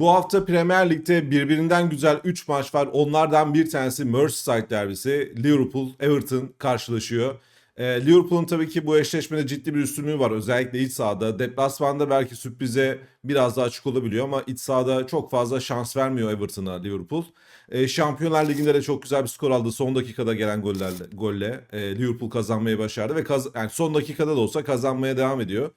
Bu hafta Premier Lig'de birbirinden güzel 3 maç var. Onlardan bir tanesi Merseyside derbisi. Liverpool, Everton karşılaşıyor. Ee, Liverpool'un tabii ki bu eşleşmede ciddi bir üstünlüğü var. Özellikle iç sahada. Deplasmanda belki sürprize biraz daha açık olabiliyor ama iç sahada çok fazla şans vermiyor Everton'a Liverpool. Ee, Şampiyonlar Ligi'nde de çok güzel bir skor aldı. Son dakikada gelen gollerle, golle e, Liverpool kazanmayı başardı ve kaz- yani son dakikada da olsa kazanmaya devam ediyor.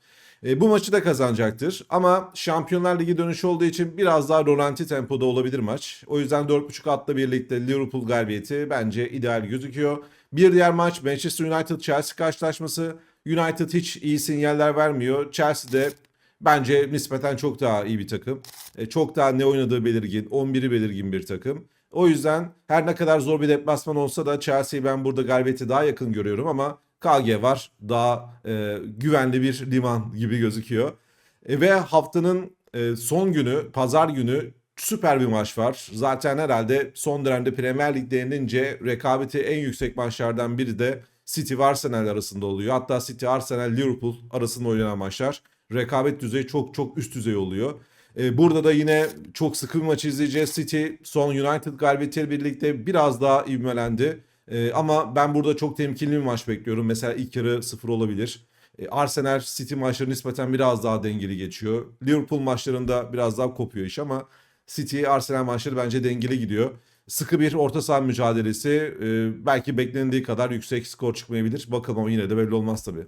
E, bu maçı da kazanacaktır. Ama Şampiyonlar Ligi dönüşü olduğu için biraz daha rolanti tempoda olabilir maç. O yüzden 4.5 atla birlikte Liverpool galibiyeti bence ideal gözüküyor. Bir diğer maç Manchester United-Chelsea karşılaşması. United hiç iyi sinyaller vermiyor. Chelsea de bence nispeten çok daha iyi bir takım. E, çok daha ne oynadığı belirgin, 11'i belirgin bir takım. O yüzden her ne kadar zor bir deplasman olsa da Chelsea'yi ben burada galibiyeti daha yakın görüyorum ama KG var. Daha e, güvenli bir liman gibi gözüküyor. E, ve haftanın e, son günü, pazar günü süper bir maç var. Zaten herhalde son dönemde Premier Lig denilince rekabeti en yüksek maçlardan biri de City Arsenal arasında oluyor. Hatta City, Arsenal, Liverpool arasında oynanan maçlar. Rekabet düzeyi çok çok üst düzey oluyor. E, burada da yine çok sıkı bir maç izleyeceğiz. City son United galibiyetiyle birlikte biraz daha ivmelendi. E, ama ben burada çok temkinli bir maç bekliyorum. Mesela ilk yarı sıfır olabilir. E, Arsenal City maçları nispeten biraz daha dengeli geçiyor. Liverpool maçlarında biraz daha kopuyor iş ama City Arsenal maçları bence dengeli gidiyor. Sıkı bir orta saha mücadelesi. E, belki beklendiği kadar yüksek skor çıkmayabilir. Bakalım ama yine de belli olmaz tabii.